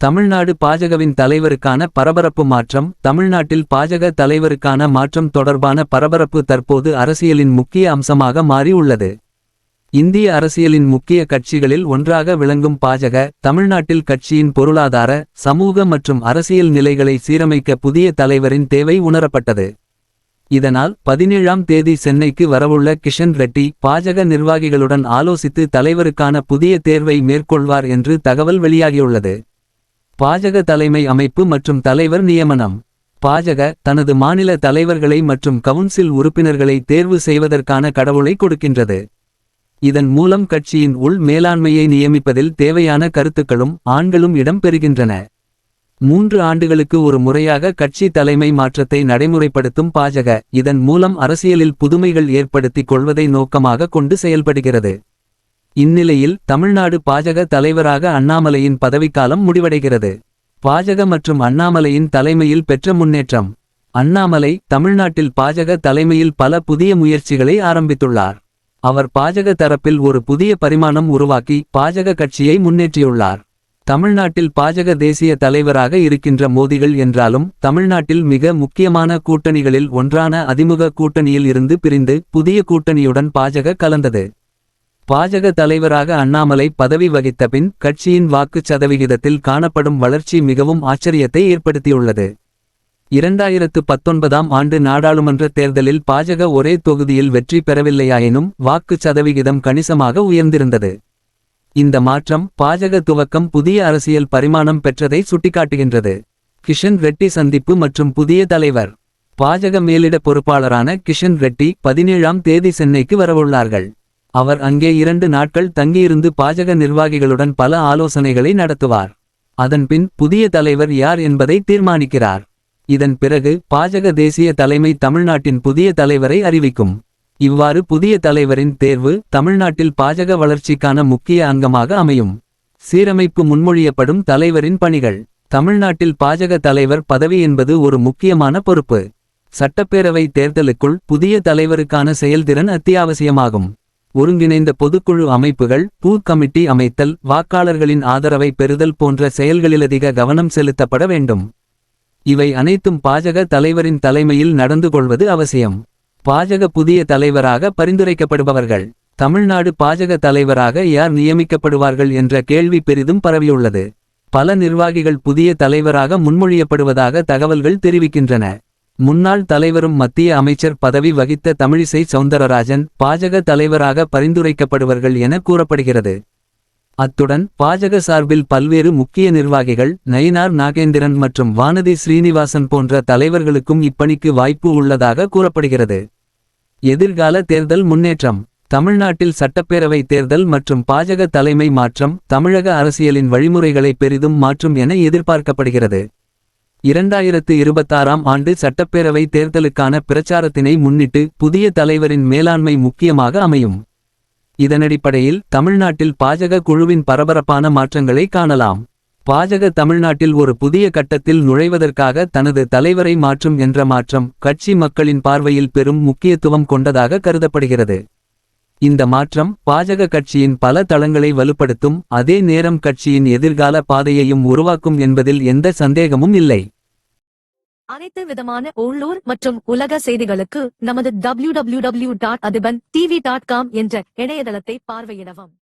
தமிழ்நாடு பாஜகவின் தலைவருக்கான பரபரப்பு மாற்றம் தமிழ்நாட்டில் பாஜக தலைவருக்கான மாற்றம் தொடர்பான பரபரப்பு தற்போது அரசியலின் முக்கிய அம்சமாக மாறி உள்ளது இந்திய அரசியலின் முக்கிய கட்சிகளில் ஒன்றாக விளங்கும் பாஜக தமிழ்நாட்டில் கட்சியின் பொருளாதார சமூக மற்றும் அரசியல் நிலைகளை சீரமைக்க புதிய தலைவரின் தேவை உணரப்பட்டது. இதனால் பதினேழாம் தேதி சென்னைக்கு வரவுள்ள கிஷன் ரெட்டி பாஜக நிர்வாகிகளுடன் ஆலோசித்து தலைவருக்கான புதிய தேர்வை மேற்கொள்வார் என்று தகவல் வெளியாகியுள்ளது. பாஜக தலைமை அமைப்பு மற்றும் தலைவர் நியமனம். பாஜக தனது மாநில தலைவர்களை மற்றும் கவுன்சில் உறுப்பினர்களை தேர்வு செய்வதற்கான கடவுளை கொடுக்கின்றது. இதன் மூலம் கட்சியின் உள் மேலாண்மையை நியமிப்பதில் தேவையான கருத்துக்களும் ஆண்களும் இடம் பெறுகின்றன மூன்று ஆண்டுகளுக்கு ஒரு முறையாக கட்சி தலைமை மாற்றத்தை நடைமுறைப்படுத்தும் பாஜக இதன் மூலம் அரசியலில் புதுமைகள் ஏற்படுத்திக் கொள்வதை நோக்கமாக கொண்டு செயல்படுகிறது. இந்நிலையில் தமிழ்நாடு பாஜக தலைவராக அண்ணாமலையின் பதவிக்காலம் முடிவடைகிறது. பாஜக மற்றும் அண்ணாமலையின் தலைமையில் பெற்ற முன்னேற்றம். அண்ணாமலை தமிழ்நாட்டில் பாஜக தலைமையில் பல புதிய முயற்சிகளை ஆரம்பித்துள்ளார். அவர் பாஜக தரப்பில் ஒரு புதிய பரிமாணம் உருவாக்கி பாஜக கட்சியை முன்னேற்றியுள்ளார். தமிழ்நாட்டில் பாஜக தேசிய தலைவராக இருக்கின்ற மோதிகள் என்றாலும் தமிழ்நாட்டில் மிக முக்கியமான கூட்டணிகளில் ஒன்றான அதிமுக கூட்டணியில் இருந்து பிரிந்து புதிய கூட்டணியுடன் பாஜக கலந்தது. பாஜக தலைவராக அண்ணாமலை பதவி வகித்த பின் கட்சியின் வாக்குச் சதவிகிதத்தில் காணப்படும் வளர்ச்சி மிகவும் ஆச்சரியத்தை ஏற்படுத்தியுள்ளது. இரண்டாயிரத்து பத்தொன்பதாம் ஆண்டு நாடாளுமன்ற தேர்தலில் பாஜக ஒரே தொகுதியில் வெற்றி பெறவில்லையாயினும் வாக்குச் சதவிகிதம் கணிசமாக உயர்ந்திருந்தது. இந்த மாற்றம் பாஜக துவக்கம் புதிய அரசியல் பரிமாணம் பெற்றதை சுட்டிக்காட்டுகின்றது. கிஷன் ரெட்டி சந்திப்பு மற்றும் புதிய தலைவர். பாஜக மேலிட பொறுப்பாளரான கிஷன் ரெட்டி பதினேழாம் தேதி சென்னைக்கு வரவுள்ளார்கள். அவர் அங்கே இரண்டு நாட்கள் தங்கியிருந்து பாஜக நிர்வாகிகளுடன் பல ஆலோசனைகளை நடத்துவார். அதன்பின் புதிய தலைவர் யார் என்பதை தீர்மானிக்கிறார். இதன் பிறகு பாஜக தேசிய தலைமை தமிழ்நாட்டின் புதிய தலைவரை அறிவிக்கும். இவ்வாறு புதிய தலைவரின் தேர்வு தமிழ்நாட்டில் பாஜக வளர்ச்சிக்கான முக்கிய அங்கமாக அமையும். சீரமைப்பு முன்மொழியப்படும் தலைவரின் பணிகள். தமிழ்நாட்டில் பாஜக தலைவர் பதவி என்பது ஒரு முக்கியமான பொறுப்பு. சட்டப்பேரவை தேர்தலுக்குள் புதிய தலைவருக்கான செயல்திறன் அத்தியாவசியமாகும். ஒருங்கிணைந்த பொதுக்குழு அமைப்புகள் பூ கமிட்டி அமைத்தல் வாக்காளர்களின் ஆதரவை பெறுதல் போன்ற செயல்களிலதிக கவனம் செலுத்தப்பட வேண்டும். இவை அனைத்தும் பாஜக தலைவரின் தலைமையில் நடந்து கொள்வது அவசியம். பாஜக புதிய தலைவராக பரிந்துரைக்கப்படுபவர்கள். தமிழ்நாடு பாஜக தலைவராக யார் நியமிக்கப்படுவார்கள் என்ற கேள்வி பெரிதும் பரவியுள்ளது. பல நிர்வாகிகள் புதிய தலைவராக முன்மொழியப்படுவதாக தகவல்கள் தெரிவிக்கின்றன. முன்னாள் தலைவரும் மத்திய அமைச்சர் பதவி வகித்த தமிழிசை சவுந்தரராஜன் பாஜக தலைவராக பரிந்துரைக்கப்படுவர்கள் என கூறப்படுகிறது. அத்துடன் பாஜக சார்பில் பல்வேறு முக்கிய நிர்வாகிகள் நயினார் நாகேந்திரன் மற்றும் வானதி ஸ்ரீனிவாசன் போன்ற தலைவர்களுக்கும் இப்பணிக்கு வாய்ப்பு உள்ளதாக கூறப்படுகிறது. எதிர்கால தேர்தல் முன்னேற்றம் தமிழ்நாட்டில் சட்டப்பேரவை தேர்தல் மற்றும் பாஜக தலைமை மாற்றம் தமிழக அரசியலின் வழிமுறைகளை பெரிதும் மாற்றும் என எதிர்பார்க்கப்படுகிறது. இரண்டாயிரத்து இருபத்தாறாம் ஆண்டு சட்டப்பேரவை தேர்தலுக்கான பிரச்சாரத்தினை முன்னிட்டு புதிய தலைவரின் மேலாண்மை முக்கியமாக அமையும். இதனடிப்படையில் தமிழ்நாட்டில் பாஜக குழுவின் பரபரப்பான மாற்றங்களை காணலாம். பாஜக தமிழ்நாட்டில் ஒரு புதிய கட்டத்தில் நுழைவதற்காக தனது தலைவரை மாற்றும் என்ற மாற்றம் கட்சி மக்களின் பார்வையில் பெரும் முக்கியத்துவம் கொண்டதாக கருதப்படுகிறது. இந்த மாற்றம் பாஜக கட்சியின் பல தளங்களை வலுப்படுத்தும் அதே நேரம் கட்சியின் எதிர்கால பாதையையும் உருவாக்கும் என்பதில் எந்த சந்தேகமும் இல்லை. அனைத்து விதமான உள்ளூர் மற்றும் உலக செய்திகளுக்கு நமது W W W dot Athiban TV dot com என்ற இணையதளத்தை பார்வையிடவும்.